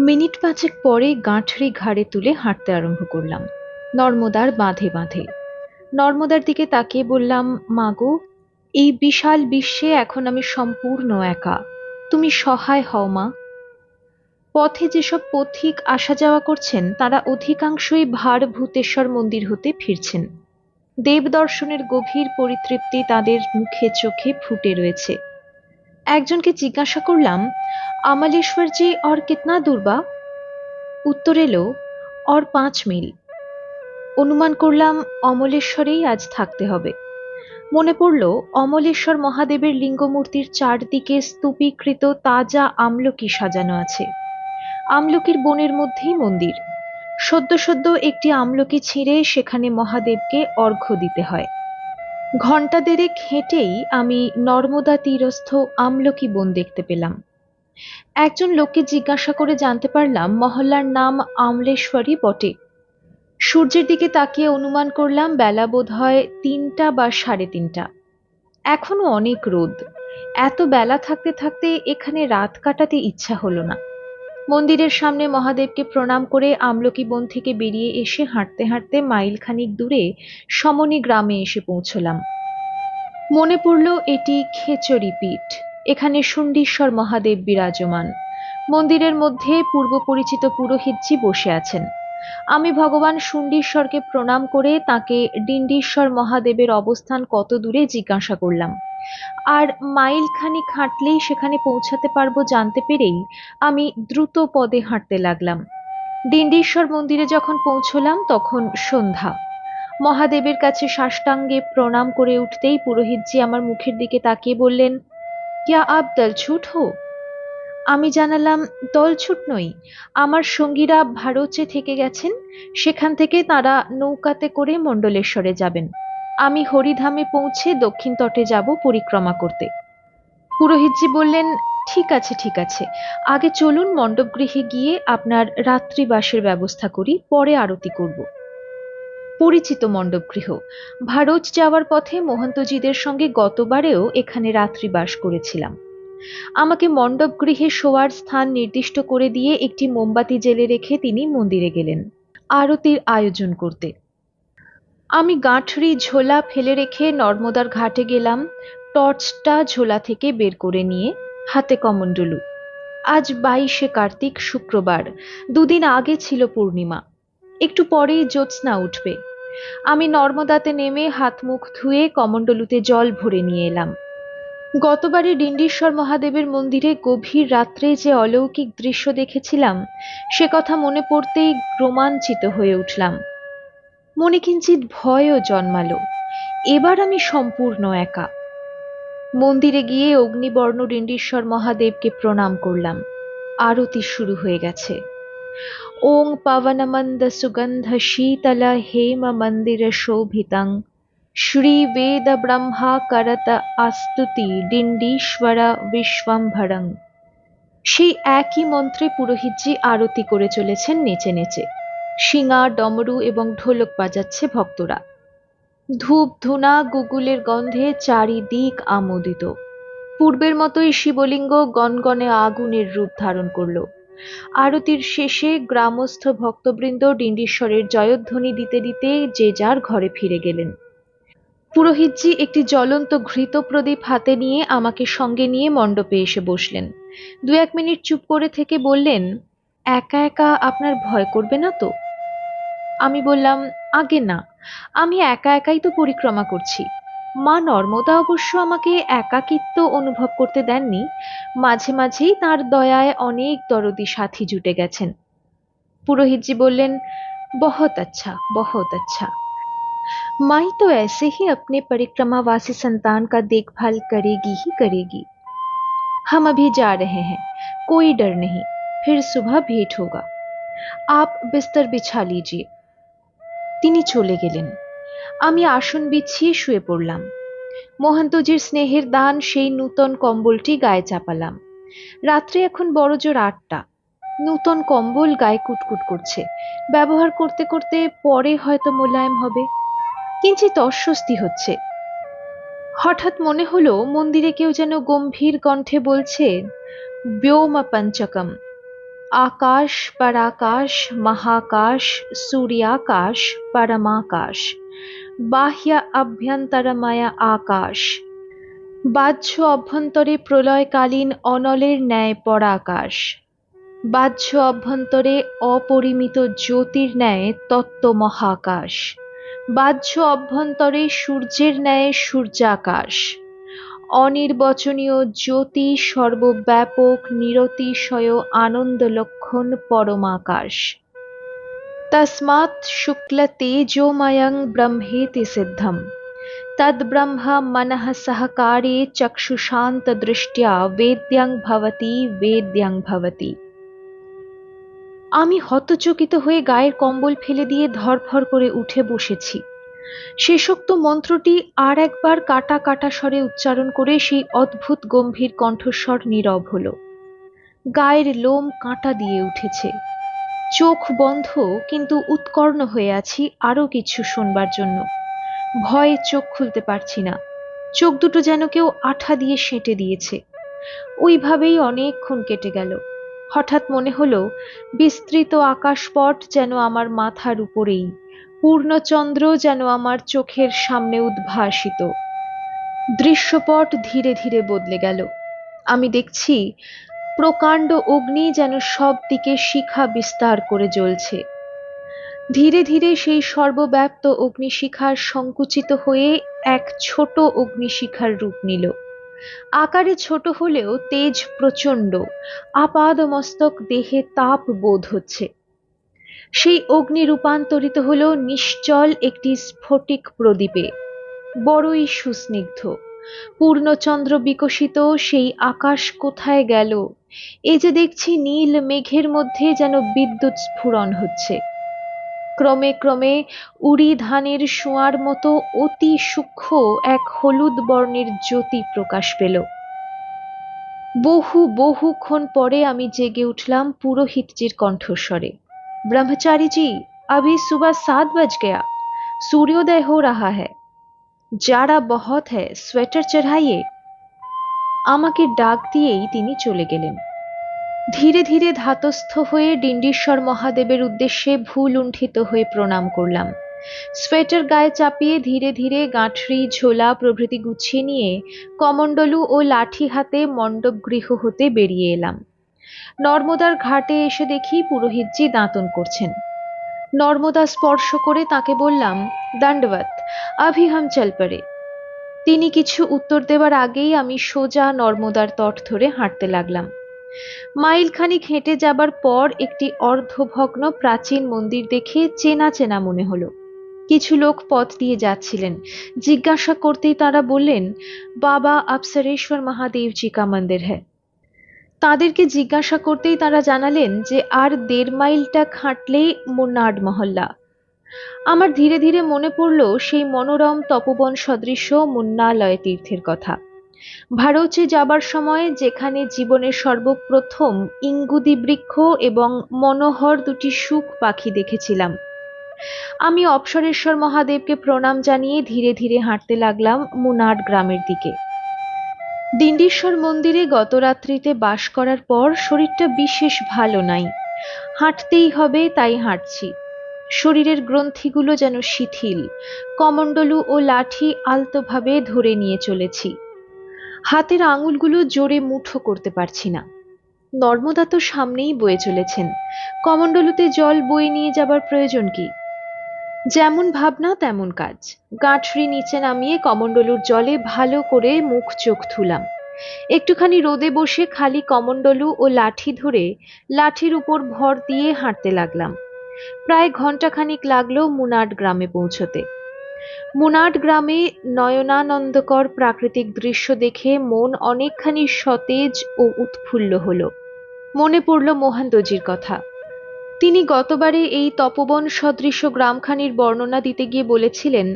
Minute পাঁচেক পরে গাঁঠরি ঘাড়ে তুলে হাঁটতে আরম্ভ করলাম। নর্মদার বাঁধে বাঁধে। নর্মদার দিকে তাকিয়ে বললাম মাগো এই বিশাল বিশ্বে এখন আমি সম্পূর্ণ একা। তুমি সহায় হও মা। পথে যেসব পথিক আসা যাওয়া করছেন, তারা অধিকাংশই ভার ভূতেশ্বর মন্দির হতে ফিরছেন। দেব দর্শনের গভীর পরিতৃপ্তি তাদের মুখে চোখে ফুটে রয়েছে। একজনকে জিজ্ঞাসা করলাম আমালেশ্বর জি और कितना दूर बा উত্তর এলো और পাঁচ মিল অনুমান করলাম অমলেশ্বরেই আজ থাকতে হবে মনে পড়ল অমলেশ্বর মহাদেবের লিঙ্গমূর্তির চারদিকে স্তূপীকৃত তাজা আমলকি সাজানো আছে আমলকির বনের মধ্যেই মন্দির সদ্য সদ্য একটি আমলকি ছিঁড়ে সেখানে মহাদেবকে অর্ঘ্য দিতে হয় ঘণ্টা দেড়েক হেঁটেই আমি নর্মদা তীরস্থ আমলকি বন দেখতে পেলাম। একজন লোককে জিজ্ঞাসা করে জানতে পারলাম মহল্লার নাম আমলেশ্বরী বটে। সূর্যের দিকে তাকিয়ে অনুমান করলাম, বেলা বোধ হয় তিনটা বা সাড়ে তিনটা। এখনও অনেক রোদ। এত বেলা থাকতে থাকতে এখানে রাত কাটাতে ইচ্ছা হলো না। মন্দিরের সামনে মহাদেবকে প্রণাম করে আমলকি বন থেকে বেরিয়ে এসে হাঁটতে হাঁটতে মাইল খানিক দূরে সমনি গ্রামে এসে পৌঁছলাম। মনে পড়ল এটি খেচরি পীঠ। এখানে শুণ্ডীশ্বর মহাদেব বিরাজমান। মন্দিরের মধ্যে পূর্ব পরিচিত পুরোহিতজি বসে আছেন। আমি ভগবান শুণ্ডীশ্বরকে প্রণাম করে তাকে ডিন্ডীশ্বর মহাদেবের অবস্থান কত দূরে জিজ্ঞাসা করলাম। আর মাইল খানিক হাঁটলেই সেখানে পৌঁছাতে পারব জানতে পেরেই আমি দ্রুত পদে হাঁটতে লাগলাম। ডিণ্ডেশ্বর মন্দিরে যখন পৌঁছলাম তখন সন্ধ্যা। মহাদেবের কাছে সাষ্টাঙ্গে প্রণাম করে উঠতেই পুরোহিতজি আমার মুখের দিকে তাকিয়ে বললেন, ক্যা আপ দলছুট হো? আমি জানালাম দলছুট নই। আমার সঙ্গীরা ভারচে থেকে গেছেন। সেখান থেকে তারা নৌকাতে করে মণ্ডলেশ্বরে যাবেন। আমি হরিধামে পৌঁছে দক্ষিণ তটে যাব পরিক্রমা করতে। পুরোহিতজি বললেন, ঠিক আছে ঠিক আছে। আগে চলুন মণ্ডপগৃহে গিয়ে আপনার রাত্রিবাসের ব্যবস্থা করি, পরে আরতি করব। পরিচিত মণ্ডপগৃহ। ভারত যাওয়ার পথে মহন্তজিদের সঙ্গে গতবারেও এখানে রাত্রিবাস করেছিলাম। আমাকে মণ্ডপগৃহে শোয়ার স্থান নির্দিষ্ট করে দিয়ে একটি মোমবাতি জেলে রেখে তিনি মন্দিরে গেলেন। আরতির আয়োজন করতে। আমি গাঁঠরি ঝোলা ফেলে রেখে নর্মদার ঘাটে গেলাম, টর্চটা ঝোলা থেকে বের করে নিয়ে হাতে কমণ্ডলু আজ বাইশে কার্তিক শুক্রবার, দুদিন আগে ছিল পূর্ণিমা। একটু পরেই জ্যোৎস্না উঠবে। আমি নর্মদাতে নেমে হাত মুখ ধুয়ে কমণ্ডলুতে জল ভরে নিয়ে এলাম। গতবারে ডিন্ডিশ্বর মহাদেবের মন্দিরে গভীর রাত্রে যে অলৌকিক দৃশ্য দেখেছিলাম, সে কথা মনে পড়তেই রোমাঞ্চিত হয়ে উঠলাম। মনে কিঞ্চিত ভয়ও জন্মালো। এবার আমি সম্পূর্ণ একা। মন্দিরে গিয়ে অগ্নিবর্ণ ডিন্ডীশ্বর মহাদেবকে প্রণাম করলাম। আরতি শুরু হয়ে গেছে। ওং পবনমন্দ সুগন্ধ শীতল হেম মন্দির শোভিতং। শ্রী বেদ ব্রহ্মা করত আস্তুতি ডিন্ডীশ্বর বিশ্বম্ভরং। সেই একই মন্ত্রে পুরোহিতজি আরতি করে চলেছেন নেচে নেচে। শিঙা, ডমরু এবং ঢোলক বাজাচ্ছে ভক্তরা। ধূপ, ধুনা, গুগুলের গন্ধে চারিদিক আমোদিত। পূর্বের মতোই শিবলিঙ্গ গনগনে আগুনের রূপ ধারণ করল। আরতির শেষে গ্রামস্থ ভক্তবৃন্দ ডিন্ডীশ্বরের জয়ধ্বনি দিতে দিতে যে যার ঘরে ফিরে গেলেন। পুরোহিতজি একটি জ্বলন্ত ঘৃত প্রদীপ হাতে নিয়ে আমাকে সঙ্গে নিয়ে মণ্ডপে এসে বসলেন। দু এক মিনিট চুপ করে থেকে বললেন, একা একা আপনার ভয় করবে না তো? আমি বললাম আগে না আমি একা একাই তো পরিক্রমা করছি মা নর্মদা অবশ্য আমাকে একাকিত্ব অনুভব করতে দেননি মাঝে মাঝেই তার দয়ায় অনেক দরদি সাথী জুটে গেছেন পুরোহিতজি বললেন बहुत अच्छा बहुत अच्छा माई तो ऐसे ही अपने परिक्रमावासी संतान का देखभाल करेगी ही करेगी हम अभी जा रहे हैं कोई डर नहीं फिर सुबह भेंट होगा आप बिस्तर बिछा लीजिए তিনি চলে গেলেন। আমি আসন বিছিয়ে শুয়ে পড়লাম। মহান্তজির স্নেহের দান সেই নূতন কম্বলটি গায়ে চাপালাম। রাত্রে এখন বড় জোর আটটা। নূতন কম্বল গায়ে কুটকুট করছে। ব্যবহার করতে করতে পরে হয়তো মোলায়েম হবে। কিঞ্চিত অস্বস্তি হচ্ছে। হঠাৎ মনে হলো মন্দিরে কেউ যেন গম্ভীর কণ্ঠে বলছে, ব্যোমা পঞ্চকম। আকাশ পরাকাশ, মহাকাশ, সূর্যাকাশ, পরমাকাশ। বাহ্য অভ্যন্তরময় আকাশ। বাহ্য অভ্যন্তরে প্রলয়কালীন অনলের ন্যায় পরাকাশ। বাহ্য অভ্যন্তরে অপরিমিত জ্যোতির ন্যায় তত্ত্ব মহাকাশ। বাহ্য অভ্যন্তরে সূর্যের ন্যায় সূর্যাকাশ। অনির্বচনীয় জ্যোতি সর্বব্যাপক নিরতিশয় আনন্দ লক্ষণ পরমাকাশ। তস্মাৎ শুক্ল তেজোময়ং ব্রহ্মেতি সিদ্ধম। তদ্ব্রহ্ম মনঃ সহকারে চক্ষুষান্ত দৃষ্টিয়া বেদ্যং ভবতি বেদ্যং ভবতি। আমি হতচকিত হয়ে গায়ের কম্বল ফেলে দিয়ে ধরফর করে উঠে বসেছি। শেষোক্ত মন্ত্রটি আর একবার কাটা কাটা স্বরে উচ্চারণ করে সেই অদ্ভুত গম্ভীর কণ্ঠস্বর নীরব হল। গায়ের লোম কাঁটা দিয়ে উঠেছে। চোখ বন্ধ, কিন্তু উৎকর্ণ হয়ে আছি আরও কিছু শোনবার জন্য। ভয়ে চোখ খুলতে পারছি না। চোখ দুটো যেন কেউ আঠা দিয়ে সেঁটে দিয়েছে। ওইভাবেই অনেকক্ষণ কেটে গেল। হঠাৎ মনে হলো, বিস্তৃত আকাশপট যেন আমার মাথার উপরেই। পূর্ণচন্দ্র যেন আমার চোখের সামনে উদ্ভাসিত। দৃশ্যপট ধীরে ধীরে বদলে গেল। আমি দেখছি প্রকাণ্ড অগ্নি যেন সব দিকে শিখা বিস্তার করে জ্বলছে। ধীরে ধীরে সেই সর্বব্যাপ্ত অগ্নিশিখার সংকুচিত হয়ে এক ছোট অগ্নিশিখার রূপ নিল। আকারে ছোট হলেও তেজ প্রচণ্ড। আপাদমস্তক দেহে তাপ বোধ হচ্ছে। সেই অগ্নি রূপান্তরিত হল নিশ্চল একটি স্ফটিক প্রদীপে। বড়ই সুস্নিগ্ধ। পূর্ণচন্দ্র বিকশিত, সেই আকাশ কোথায় গেল? এ যে দেখছি নীল মেঘের মধ্যে যেন বিদ্যুৎ স্ফুরণ হচ্ছে। ক্রমে ক্রমে উড়ি ধানের শোঁয়ার মতো অতি সূক্ষ্ম এক হলুদ বর্ণের জ্যোতি প্রকাশ পেল। বহু বহুক্ষণ পরে আমি জেগে উঠলাম পুরোহিতজির কণ্ঠস্বরে। ब्रह्मचारी जी अभी सुबह सात बज गया सूर्योदय हो रहा है जाड़ा बहुत है সোয়েটার চড়াইয়ে আমাকে ডাক দিয়েই তিনি চলে গেলেন ধীরে ধীরে ধাতস্থ হয়ে ডিন্ডিশ্বর মহাদেবের উদ্দেশ্যে ভুল লুণ্ঠিত হয়ে প্রণাম করলাম সোয়েটার গায়ে চাপিয়ে ধীরে ধীরে গাঁঠরি ঝোলা প্রভৃতি গুছিয়ে নিয়ে কমণ্ডলু ও লাঠি হাতে মণ্ডপ গৃহ হতে বেরিয়ে এলাম নর্মদার ঘাটে এসে দেখি পুরোহিতজি দাঁতন করছেন। নর্মদা স্পর্শ করে তাকে বললাম, দাণ্ডবত আভি হাম চল পড়ে। তিনি কিছু উত্তর দেওয়ার আগেই আমি সোজা নর্মদার তট ধরে হাঁটতে লাগলাম। মাইলখানিক হেঁটে যাবার পর একটি অর্ধভগ্ন প্রাচীন মন্দির দেখে চেনা চেনা মনে হলো। কিছু লোক পথ দিয়ে যাচ্ছিলেন। জিজ্ঞাসা করতেই তারা বললেন, বাবা আপসরেশ্বর মহাদেবজি কা মন্দির হ্যাঁ। তাদেরকে জিজ্ঞাসা করতেই তারা জানালেন যে আর দেড় মাইলটা খাটলেই মুন্নাড মহল্লা। আমার ধীরে ধীরে মনে পড়ল সেই মনোরম তপবন সদৃশ্য মুন্নালয় তীর্থের কথা। ভারতে যাবার সময় যেখানে জীবনের সর্বপ্রথম ইঙ্গুদি বৃক্ষ এবং মনোহর দুটি সুখ পাখি দেখেছিলাম। আমি অপসরেশ্বর মহাদেবকে প্রণাম জানিয়ে ধীরে ধীরে হাঁটতে লাগলাম মুনাড গ্রামের দিকে। দিন্ডীশ্বর মন্দিরে গত রাত্রিতে বাস করার পর শরীরটা বিশেষ ভালো নাই। হাঁটতেই হবে, তাই হাঁটছি। শরীরের গ্রন্থিগুলো যেন শিথিল, কমণ্ডলু ও লাঠি আলতোভাবে ধরে নিয়ে চলেছি। হাতের আঙুলগুলো জোরে মুঠো করতে পারছি না। নর্মদা তো সামনেই বয়ে চলেছেন। কমণ্ডলুতে জল বয়ে নিয়ে যাবার প্রয়োজন কি? যেমন ভাবনা, তেমন কাজ। গাঁঠরি নিচে নামিয়ে কমণ্ডলুর জলে ভালো করে মুখ চোখ ধুলাম। একটুখানি রোদে বসে খালি কমণ্ডলু ও লাঠি ধরে লাঠির উপর ভর দিয়ে হাঁটতে লাগলাম। প্রায় ঘন্টাখানিক লাগল মুনাট গ্রামে পৌঁছতে। মুনাট গ্রামে নয়নানন্দকর প্রাকৃতিক দৃশ্য দেখে মন অনেকখানি সতেজ ও উৎফুল্ল হলো। মনে পড়ল মোহান্দজির কথা। তিনি গতবারে এই তপবন সদৃশ গ্রামখানির বর্ণনা দিতে গিয়ে বলেছিলেন,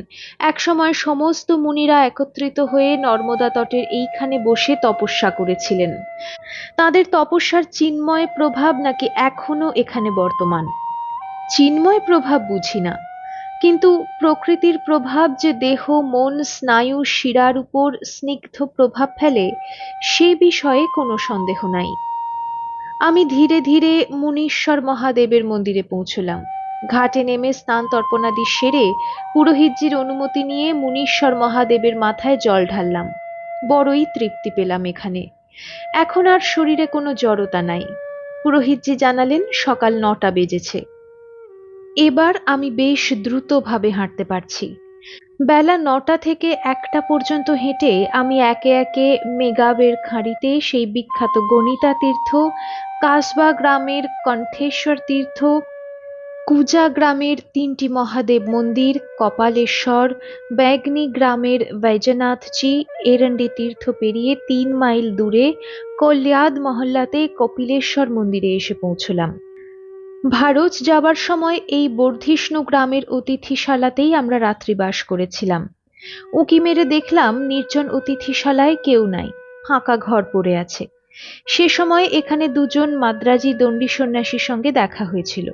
একসময় সমস্ত মুনিরা একত্রিত হয়ে নর্মদা তটের এইখানে বসে তপস্যা করেছিলেন। তাদের তপস্যার চিন্ময় প্রভাব নাকি এখনও এখানে বর্তমান? চিন্ময় প্রভাব বুঝি না, কিন্তু প্রকৃতির প্রভাব যে দেহ, মন, স্নায়ু, শিরার উপর স্নিগ্ধ প্রভাব ফেলে, সে বিষয়ে কোনো সন্দেহ নাই। আমি ধীরে ধীরে মুনীশ্বর মহাদেবের মন্দিরে পৌঁছলাম। ঘাটে নেমে স্নান তর্পণাদি সেরে পুরোহিতজির অনুমতি নিয়ে মুনীশ্বর মহাদেবের মাথায় জল ঢাললাম। বড়ই তৃপ্তি পেলাম এখানে। এখন আর শরীরে কোনো জড়তা নাই। পুরোহিতজি জানালেন, সকাল নটা বেজেছে। এবার আমি বেশ দ্রুতভাবে হাঁটতে পারছি। বেলা নটা থেকে একটা পর্যন্ত হেঁটে আমি একে একে মেগাবের খাঁড়িতে সেই বিখ্যাত গণিতা তীর্থ কাসবা গ্রামের কণ্ঠেশ্বর তীর্থ, কুজা গ্রামের তিনটি মহাদেব মন্দির, কপালেশ্বর, ব্যাগনি গ্রামের বৈজনাথজি এরন্ডি তীর্থ পেরিয়ে তিন মাইল দূরে কল্যাদ মহল্লাতে কপিলেশ্বর মন্দিরে এসে পৌঁছলাম। ভারত যাবার সময় এই বর্ধিষ্ণু গ্রামের অতিথিশালাতেই আমরা রাত্রিবাস করেছিলাম। উঁকি মেরে দেখলাম নির্জন অতিথিশালায় কেউ নাই, ফাঁকা ঘর পড়ে আছে। সে সময় এখানে দুজন মাদ্রাজি দণ্ডী সন্ন্যাসীর সঙ্গে দেখা হয়েছিল।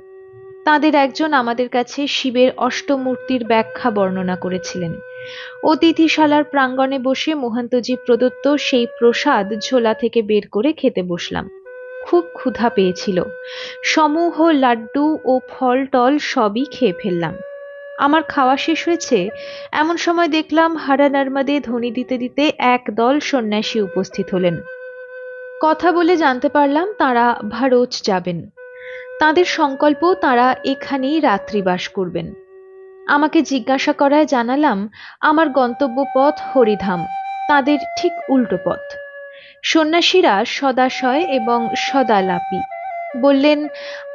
তাদের একজন আমাদের কাছে শিবের অষ্টমূর্তির ব্যাখ্যা বর্ণনা করেছিলেন। অতিথিশালার প্রাঙ্গণে বসে মোহান্তজি প্রদত্ত সেই প্রসাদ ঝোলা থেকে বের করে খেতে বসলাম। খুব ক্ষুধা পেয়েছিল। সমূহ লাড্ডু ও ফল টল সবই খেয়ে ফেললাম। আমার খাওয়া শেষ হয়েছে, এমন সময় দেখলাম হারা নর্মাদে ধ্বনি দিতে দিতে এক দল সন্ন্যাসী উপস্থিত হলেন। কথা বলে জানতে পারলাম তারা ভারত যাবেন। তাদের সংকল্প তারা এখানেই রাত্রিবাস করবেন। আমাকে জিজ্ঞাসা করায় জানালাম, আমার গন্তব্য পথ হরিধাম, তাদের ঠিক উল্টো পথ। সন্ন্যাসীরা সদাশয় এবং সদালাপি। বললেন,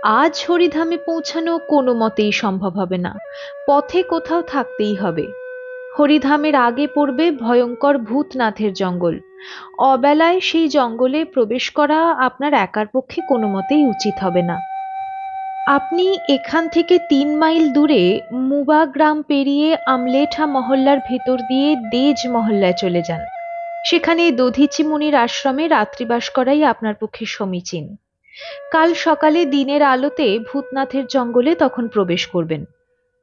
আজ হরিধামে পৌঁছানো কোনো মতেই সম্ভব হবে না। পথে কোথাও থাকতেই হবে। হরিধামের আগে পড়বে ভয়ঙ্কর ভূতনাথের জঙ্গল। অবেলায় সেই জঙ্গলে প্রবেশ করা আপনার একার পক্ষে কোনো মতেই উচিত হবে না। আপনি এখান থেকে তিন মাইল দূরে মুবা গ্রাম পেরিয়ে আমলেঠা মহল্লার ভেতর দিয়ে দেজ মহল্লায় চলে যান। সেখানে দধিচি মুনির আশ্রমে রাত্রিবাস করাই আপনার পক্ষে সমীচীন। কাল সকালে দিনের আলোতে ভূতনাথের জঙ্গলে তখন প্রবেশ করবেন।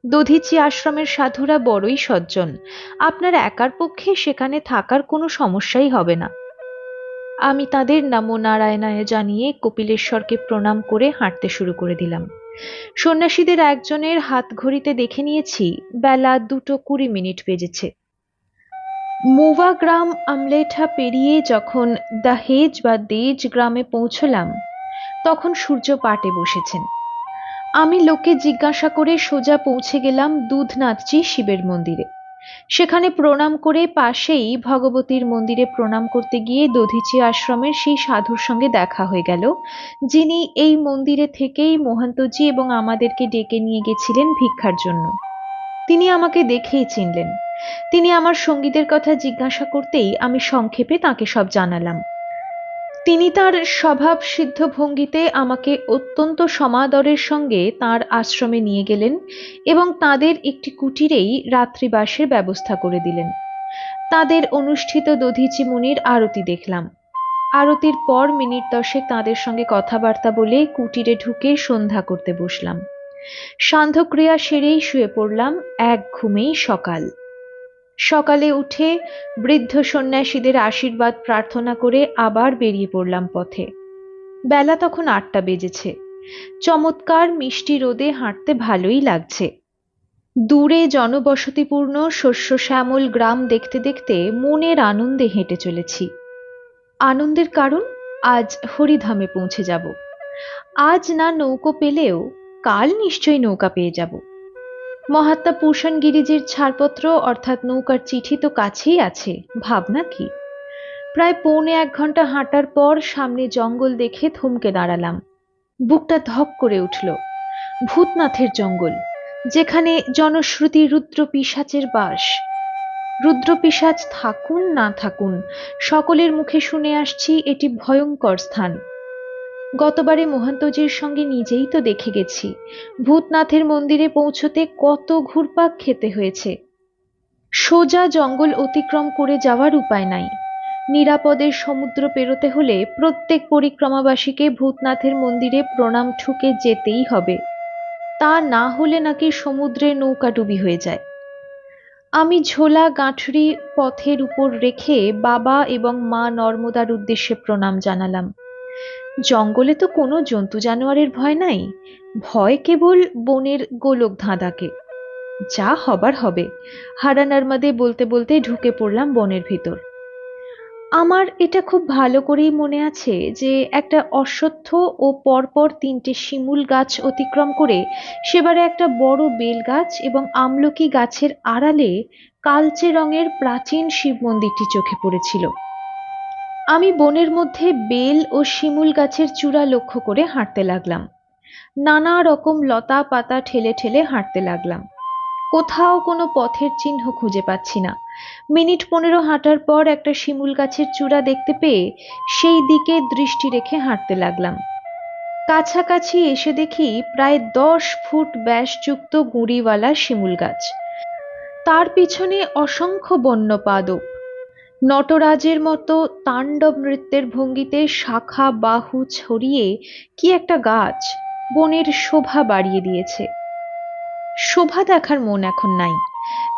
দধিচি আশ্রমের সাধুরা বড়ই সজ্জন। আপনার একার পক্ষে সেখানে থাকার কোনো সমস্যাই হবে না। আমি তাদের নামো নারায়ণায় জানিয়ে কপিলেশ্বরকে প্রণাম করে হাঁটতে শুরু করে দিলাম। সন্ন্যাসীদের একজনের হাত ঘড়িতে দেখে নিয়েছি, বেলা দুটো কুড়ি মিনিট বেজেছে। মুভা গ্রাম আমলেঠা পেরিয়ে যখন দাহেজ বা দেজ গ্রামে পৌঁছলাম, তখন সূর্য পাটে বসেছেন। আমি লোকে জিজ্ঞাসা করে সোজা পৌঁছে গেলাম দুধনাথজি শিবের মন্দিরে। সেখানে প্রণাম করে পাশেই ভগবতীর মন্দিরে প্রণাম করতে গিয়ে দধিচি আশ্রমের সেই সাধুর সঙ্গে দেখা হয়ে গেল, যিনি এই মন্দিরে থেকেই মোহান্তজি এবং আমাদেরকে ডেকে নিয়ে গেছিলেন ভিক্ষার জন্য। তিনি আমাকে দেখেই চিনলেন। তিনি আমার সঙ্গীদের কথা জিজ্ঞাসা করতেই আমি সংক্ষেপে তাকে সব জানালাম। তিনি তার স্বভাব সিদ্ধ ভঙ্গিতে আমাকে অত্যন্ত সমাদরের সঙ্গে তার আশ্রমে নিয়ে গেলেন এবং তাদের একটি কুটিরেই রাত্রিবাসের ব্যবস্থা করে দিলেন। তাদের অনুষ্ঠিত দধিচি মুনির আরতি দেখলাম। আরতির পর মিনিট দশেক তাদের সঙ্গে কথাবার্তা বলে কুটিরে ঢুকে সন্ধ্যা করতে বসলাম। সান্ধ্যক্রিয়া সেরেই শুয়ে পড়লাম, এক ঘুমেই সকাল। সকালে উঠে বৃদ্ধ সন্ন্যাসীদের আশীর্বাদ প্রার্থনা করে আবার বেরিয়ে পড়লাম পথে। বেলা তখন আটটা বেজেছে। চমৎকার মিষ্টি রোদে হাঁটতে ভালোই লাগছে। দূরে জনবসতিপূর্ণ শস্য শ্যামল গ্রাম দেখতে দেখতে মনের আনন্দে হেঁটে চলেছি। আনন্দের কারণ আজ হরিধামে পৌঁছে যাব। আজ না নৌকো পেলেও কাল নিশ্চয়ই নৌকা পেয়ে যাব। মহাত্মা পুষণ গিরিজির ছাড়পত্র, অর্থাৎ নৌকার চিঠি তো কাছেই আছে, ভাবনা কি? প্রায় পৌনে এক ঘণ্টা হাঁটার পর সামনে জঙ্গল দেখে থমকে দাঁড়ালাম। বুকটা ধক করে উঠল। ভূতনাথের জঙ্গল, যেখানে জনশ্রুতি রুদ্র পিসাচের বাস। রুদ্র পিসাচ থাকুন না থাকুন, সকলের মুখে শুনে আসছি এটি ভয়ঙ্কর স্থান। গতবারে মহান্তজির সঙ্গে নিজেই তো দেখে গেছি। ভূতনাথের মন্দিরে পৌঁছতে কত ঘুরপাক খেতে হয়েছে। সোজা জঙ্গল অতিক্রম করে যাওয়ার উপায় নাই। নিরাপদে সমুদ্র পেরোতে হলে প্রত্যেক পরিক্রমাবাসীকে ভূতনাথের মন্দিরে প্রণাম ঠুকে যেতেই হবে। তা না হলে নাকি সমুদ্রে নৌকা ডুবি হয়ে যায়। আমি ঝোলা গাঁঠরি পথের উপর রেখে বাবা এবং মা নর্মদার উদ্দেশ্যে প্রণাম জানালাম। জঙ্গলে তো কোনো জন্তু জানোয়ারের ভয় নাই। ভয় কেবল বনের গোলক ধাঁধাকে। যা হবার হবে। হারা নর্মাদে বলতে বলতে ঢুকে পড়লাম বনের ভিতর। আমার এটা খুব ভালো করেই মনে আছে যে, একটা অশ্বত্থ ও পরপর তিনটে শিমুল গাছ অতিক্রম করে সেবারে একটা বড় বেল গাছ এবং আমলকি গাছের আড়ালে কালচে রঙের প্রাচীন শিব মন্দিরটি চোখে পড়েছিল। আমি বনের মধ্যে বেল ও শিমুল গাছের চূড়া লক্ষ্য করে হাঁটতে লাগলাম। নানা রকম লতা পাতা ঠেলে ঠেলে হাঁটতে লাগলাম। কোথাও কোনো পথের চিহ্ন খুঁজে পাচ্ছি না। মিনিট পনেরো হাঁটার পর একটা শিমুল গাছের চূড়া দেখতে পেয়ে সেই দিকে দৃষ্টি রেখে হাঁটতে লাগলাম। কাছাকাছি এসে দেখি প্রায় দশ ফুট ব্যাসযুক্ত গুঁড়িওয়ালা শিমুল গাছ। তার পিছনে অসংখ্য বন্য পাদপ নটরাজের মতো তাণ্ডব নৃত্যের ভঙ্গিতে শাখা বাহু ছড়িয়ে কি একটা গাছ বনের শোভা বাড়িয়ে দিয়েছে। শোভা দেখার মন এখন নাই।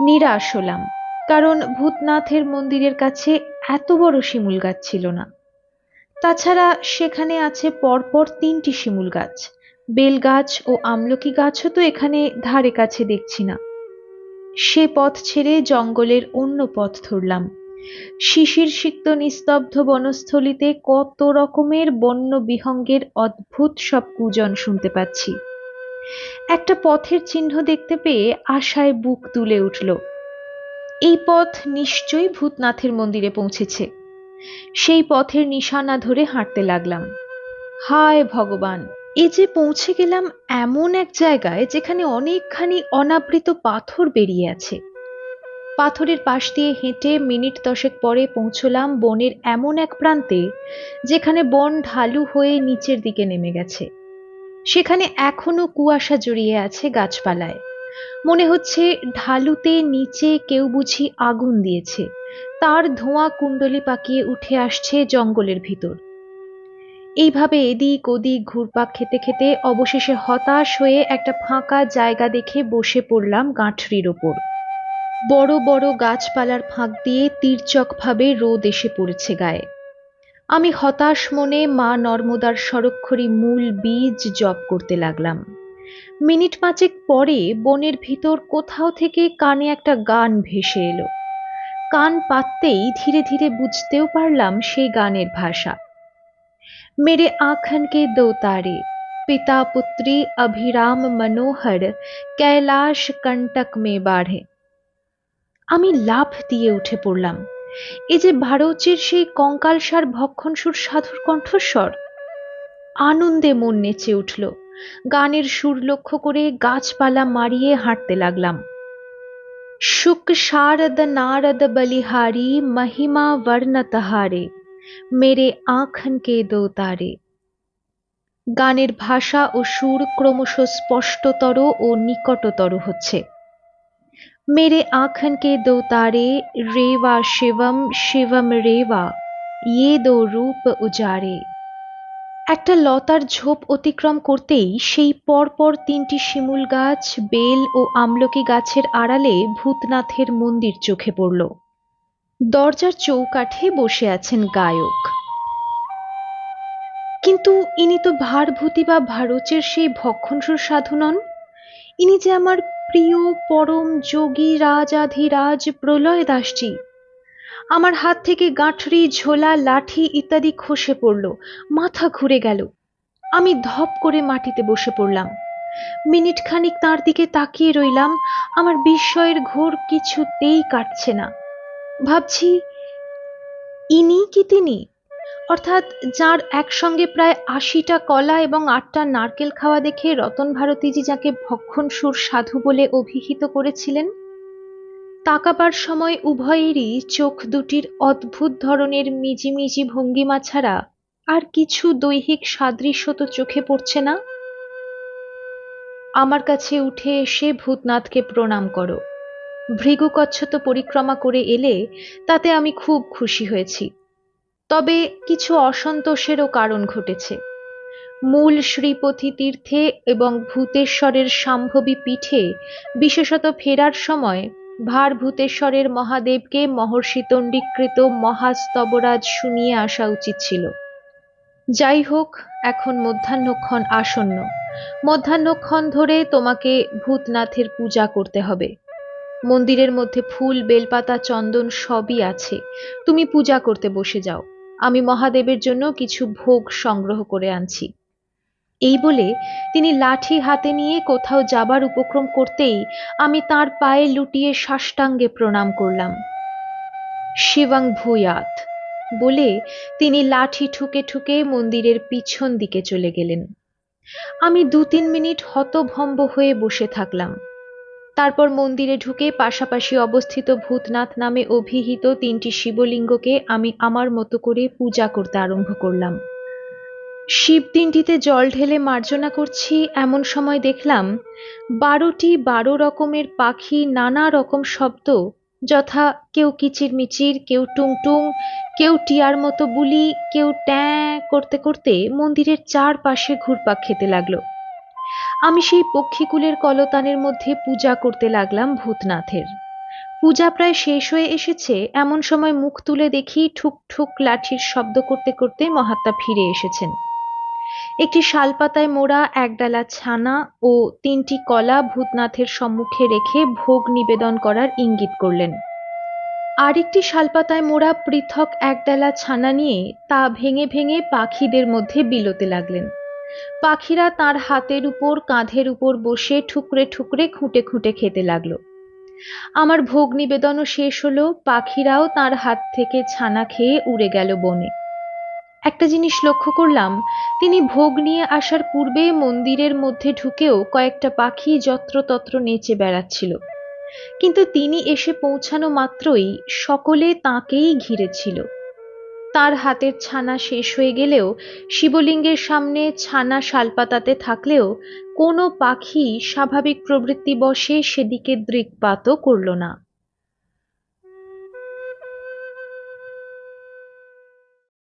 নিরাশ হলাম, কারণ ভূতনাথের মন্দিরের কাছে এত বড় শিমুল গাছ ছিল না। তাছাড়া সেখানে আছে পরপর তিনটি শিমুল গাছ। বেল গাছ ও আমলকি গাছও তো এখানে ধারে কাছে দেখছি না। সে পথ ছেড়ে জঙ্গলের অন্য পথ ধরলাম। শিশির সিক্ত নিস্তব্ধ বনস্থলিতে কত রকমের বন্য বিহঙ্গের অদ্ভুত সব কুজন শুনতে পাচ্ছি। একটা পথের চিহ্ন দেখতে পেয়ে আশায় বুক তুলে উঠল। এই পথ নিশ্চয়ই ভূতনাথের মন্দিরে পৌঁছেছে। সেই পথের নিশানা ধরে হাঁটতে লাগলাম। হায় ভগবান! এ যে পৌঁছে গেলাম এমন এক জায়গায় যেখানে অনেকখানি অনাবৃত পাথর বেরিয়ে আছে। পাথরের পাশ দিয়ে হেঁটে মিনিট দশেক পরে পৌঁছলাম বনের এমন এক প্রান্তে, যেখানে বন ঢালু হয়ে নিচের দিকে নেমে গেছে। সেখানে এখনও কুয়াশা জড়িয়ে আছে গাছপালায়। মনে হচ্ছে ঢালুতে নিচে কেউ বুঝি আগুন দিয়েছে। তার ধোঁয়া কুণ্ডলি পাকিয়ে উঠে আসছে জঙ্গলের ভিতর। এইভাবে এদিক ওদিক ঘুরপাক খেতে খেতে অবশেষে হতাশ হয়ে একটা ফাঁকা জায়গা দেখে বসে পড়লাম গাঁঠরির ওপর। বড় বড় গাছপালার ফাঁক দিয়ে তীর্যকভাবে রোদ এসে পড়েছে গায়ে। আমি হতাশ মনে মা নর্মদার সরক্ষরী মূল বীজ জপ করতে লাগলাম। মিনিট পাঁচেক পরে বনের ভিতর কোথাও থেকে কানে একটা গান ভেসে এলো। কান পাততেই ধীরে ধীরে বুঝতেও পারলাম সেই গানের ভাষা। মেরে আখনকে দো তারে পিতা পুত্রী অভিরাম মনোহর কৈলাস কণ্টক মে বাড়ে আমি লাভ দিয়ে উঠে পড়লাম। এ যে ভারতের সেই কঙ্কাল কঙ্কালসার ভক্ষণসুর সাধুর কণ্ঠস্বর। আনন্দে মন নেচে উঠল। গানের সুর লক্ষ্য করে গাছপালা মারিয়ে হাঁটতে লাগলাম। শুক শারদ নারদ বলিহারি, মহিমা বর্ণ তাহারে, মেরে আখন কে দো তারে। গানের ভাষা ও সুর ক্রমশ স্পষ্টতর ও নিকটতর হচ্ছে। मेरे आखन के दो तारे रेवा शिवम শিবম রেবা ইয়ে দো রূপ উজারে একটা লতার ঝোপ অতিক্রম করতেই সেই পরপর তিনটি শিমুল গাছ বেল ও আমলকি গাছের আড়ালে ভূতনাথের মন্দির চোখে পড়ল দরজার চৌকাঠে বসে আছেন গায়ক কিন্তু ইনি তো ভারভূতি বা ভারতের সেই ভক্ষণসুর সাধু নন ইনি যে আমার প্রিয় পরম যোগী রাজাধিরাজ প্রলয় দাসজি আমার হাত থেকে গাঁঠরি, ঝোলা, লাঠি ইত্যাদি খসে পড়ল, মাথা ঘুরে গেল। আমি ধপ করে মাটিতে বসে পড়লাম। মিনিট খানিক তার দিকে তাকিয়ে রইলাম, আমার বিস্ময়ের ঘোর কিছুতেই কাটছে না। ভাবছি, ইনি কি তিনি? অর্থাৎ যার একসঙ্গে প্রায় আশিটা কলা এবং আটটা নারকেল খাওয়া দেখে রতন ভারতীজি যাকে ভক্ষণসুর সাধু বলে অভিহিত করেছিলেন, তাকাবার সময় উভয়েরই চোখ দুটির অদ্ভুত ধরনের মিজিমিজি ভঙ্গিমা ছাড়া আর কিছু দৈহিক সাদৃশ্য তো চোখে পড়ছে না। আমার কাছে উঠে এসে ভূতনাথকে প্রণাম করো। ভৃগুকচ্ছত পরিক্রমা করে এলে তাতে আমি খুব খুশি হয়েছি। তবে কিছু অসন্তোষেরও কারণ ঘটেছে। মূল শ্রীপথি তীর্থে এবং ভূতেশ্বরের সাম্ভবী পীঠে, বিশেষত ফেরার সময়, ভার ভূতেশ্বরের মহাদেবকে মহর্ষি তণ্ডিকৃত মহাস্তবরাজ শুনিয়ে আসা উচিত ছিল। যাই হোক, এখন মধ্যাহ্নক্ষণ আসন্ন। মধ্যাহ্নক্ষণ ধরে তোমাকে ভূতনাথের পূজা করতে হবে। মন্দিরের মধ্যে ফুল, বেলপাতা, চন্দন সবই আছে। তুমি পূজা করতে বসে যাও। আমি মহাদেবের জন্য কিছু ভোগ সংগ্রহ করে আনছি। এই বলে তিনি লাঠি হাতে নিয়ে কোথাও যাবার উপক্রম করতেই আমি তার পায়ে লুটিয়ে সাষ্টাঙ্গে প্রণাম করলাম। শিবং ভূয়াত বলে তিনি লাঠি ঠুকে ঠুকে মন্দিরের পিছন দিকে চলে গেলেন। আমি দু তিন মিনিট হতভম্ব হয়ে বসে থাকলাম। তারপর মন্দিরে ঢুকে পাশাপাশি অবস্থিত ভূতনাথ নামে অভিহিত তিনটি শিবলিঙ্গকে আমি আমার মতো করে পূজা করতে আরম্ভ করলাম। শিব তিনটিতে জল ঢেলে মার্জনা করছি, এমন সময় দেখলাম বারোটি বারো রকমের পাখি, নানা রকম শব্দ, যথা কেউ কিচিরমিচির, কেউ টুংটুং, কেউ টিয়ার মতো বুলি, কেউ ট্যাঁ করতে করতে মন্দিরের চারপাশে ঘুরপাক খেতে লাগল। আমি সেই পক্ষীকুলের কলতানের মধ্যে পূজা করতে লাগলাম ভূতনাথের। পূজা প্রায় শেষ হয়ে এসেছে, এমন সময় মুখ তুলে দেখি ঠুক ঠুক লাঠির শব্দ করতে করতে মহাত্মা ফিরে এসেছেন। একটি শালপাতায় মোড়া একডালা ছানা ও তিনটি কলা ভূতনাথের সম্মুখে রেখে ভোগ নিবেদন করার ইঙ্গিত করলেন। আরেকটি শালপাতায় মোড়া পৃথক একডালা ছানা নিয়ে তা ভেঙে ভেঙে পাখিদের মধ্যে বিলোতে লাগলেন। পাখিরা তার হাতের উপর, কাঁধের উপর বসে ঠুকরে ঠুকরে খুঁটে খুঁটে খেতে লাগল। আমার ভোগ নিবেদনও শেষ হলো, পাখিরাও তার হাত থেকে ছানা খেয়ে উড়ে গেল বনে। একটা জিনিস লক্ষ্য করলাম, তিনি ভোগ নিয়ে আসার পূর্বে মন্দিরের মধ্যে ঢুকেও কয়েকটা পাখি যত্রতত্র নেচে বেড়াচ্ছিল। কিন্তু তিনি এসে পৌঁছানো মাত্রই সকলে তাঁকেই ঘিরেছিল। তার হাতের ছানা শেষ হয়ে গেলেও শিবলিঙ্গের সামনে ছানা শালপাতাতে থাকলেও কোনো পাখি স্বাভাবিক প্রবৃত্তি বসে সেদিকে দৃকপাতও করল না।